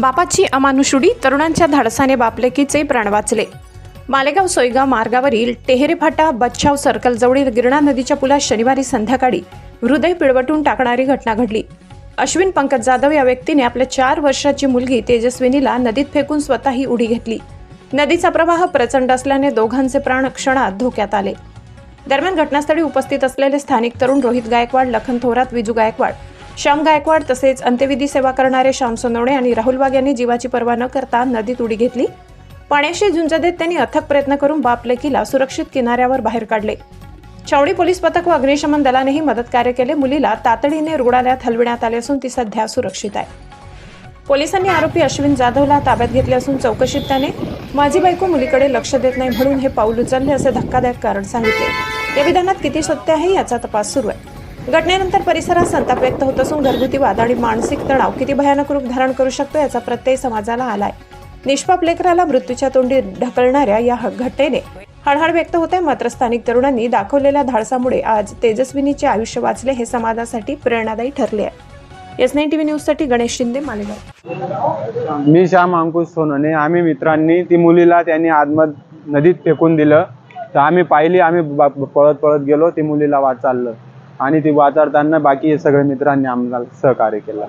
बापाची अमानुषुडी तरुणांच्या धाडसाने बापलेकीचे प्राण वाचले. मालेगाव सोयगाव मार्गावरील टेहरे फाटा बच्छाव सर्कल जवळील गिरणा नदीच्या पुलात शनिवारी संध्याकाळी हृदय पिळवटून टाकणारी घटना घडली. अश्विन पंकज जाधव या व्यक्तीने आपल्या चार वर्षाची मुलगी तेजस्विनीला नदीत फेकून स्वतःही उडी घेतली. नदीचा प्रवाह प्रचंड असल्याने दोघांचे प्राण क्षणात धोक्यात आले. दरम्यान घटनास्थळी उपस्थित असलेले स्थानिक तरुण रोहित गायकवाड लखन थोरात विजू गायकवाड श्याम गायकवाड तसेच अंत्यविधी सेवा करणारे श्याम सोनवणे आणि राहुल वाघ यांनी जीवाची पर्वा न करता नदीत उडी घेतली. पाण्याशी झुंज देत त्यांनी अथक प्रयत्न करून बाप लेकीला सुरक्षित किनाऱ्यावर बाहेर काढले. छावणी पोलीस पथक व अग्निशमन दलानेही मदत कार्य केले. मुलीला तातडीने रुग्णालयात हलविण्यात आले असून ती सध्या सुरक्षित आहे. पोलिसांनी आरोपी अश्विन जाधवला ताब्यात घेतले असून चौकशीत त्याने माझी बायको मुलीकडे लक्ष देत नाही म्हणून हे पाऊल उचलले असे धक्कादायक कारण सांगितले. या विधानात किती सत्य आहे याचा तपास सुरू आहे. घटनेनंतर परिसरात संताप व्यक्त होत असून घरगुती वाद आणि मानसिक तणाव किती भयानक रूप धारण करू शकतो याचा प्रत्यय समाजाला आलाय. निष्पाप लेकराला मृत्यूच्या तोंडी ढकलणाऱ्या या ह- घटनेने हळहळ व्यक्त होते मात्र स्थानिक तरुणांनी दाखवलेल्या धाडसामुळे आज तेजस्विनीचे आयुष्य वाचले हे समाजासाठी प्रेरणादायी ठरले आहे. एस नाईन टीव्ही न्यूजसाठी गणेश शिंदे मालेगाव. मी श्याम अंकुश सोनने आम्ही मित्रांनी ती मुलीला त्यांनी आतमध नदीत फेकून दिलं. तर आम्ही पाहिली आम्ही बा- पळत पळत गेलो ती मुलीला वाचारलं आणि ती वाचारताना बाकी सगळे मित्रांनी आम्हाला सहकार्य केलं.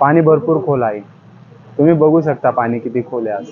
पाणी भरपूर खोल आहे. तुम्ही बघू शकता पाणी किती खोल आहे आज.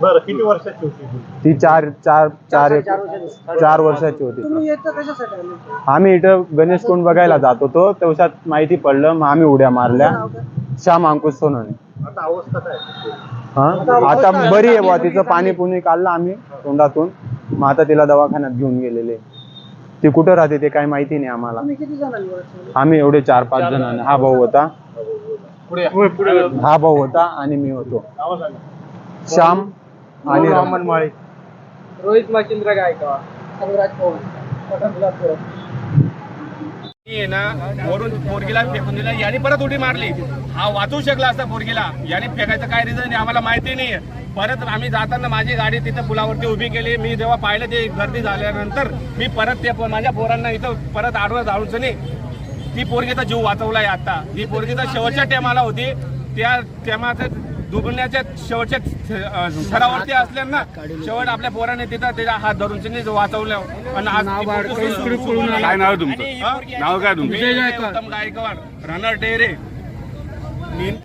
बरं किती वर्षाची होती? ती चार चार चार चार वर्षाची होती. आम्ही इथं गणेश कोंड बघायला जात होतो. तेवढ्यात माहिती पडलं मग आम्ही उड्या मारल्या. श्याम अंकुश सोनवणे. आता अवस्था काय? आहे? हा? आता बरी आहे बुवा तिचं पाणी पुणी काढलं आम्ही तोंडातून. मग आता तिला दवाखान्यात घेऊन गेलेले. ती कुठं राहते ते काही माहिती नाही आम्हाला. तुम्ही किती जणांनी वाचवले आम्ही एवढे चार पाच जण हा भाऊ होता. हा भाऊ होता आणि मी होतो. नावं सांगा. श्याम आणि राम. माळी रोहित मचिंद्र गायकवाड संग्राज पवन पठाण गुलाबपुरा. मी आहे ना वरून पोरगीला फेकून दिला याने परत उडी मारली. हा वाचू शकला असता पोरगीला. याने फेकायचं काय रिझन आम्हाला माहिती नाही परत आम्ही जाताना माझी गाडी तिथं पुलावरती उभी केली. मी जेव्हा पाहिलं ते गर्दी झाल्यानंतर मी परत ते माझ्या पोरांना इथं परत आडवं जाऊन नाही ती पोरगीचा जीव वाचवलाय आता. ती पोरगीचा शेवटच्या टेमाला होती. त्या टेमाच्या दुबण्याच्या शेवटच्या थरावरती असल्यानं शेवट आपल्या पोराने तिथं त्याचा हात धरून त्यांनी वाचवलं. आणि आज काय नाव आहे तुमचं? हा? नाव काय तुमचं? विजय उत्तम गायकवाड आपल्या चॅनलला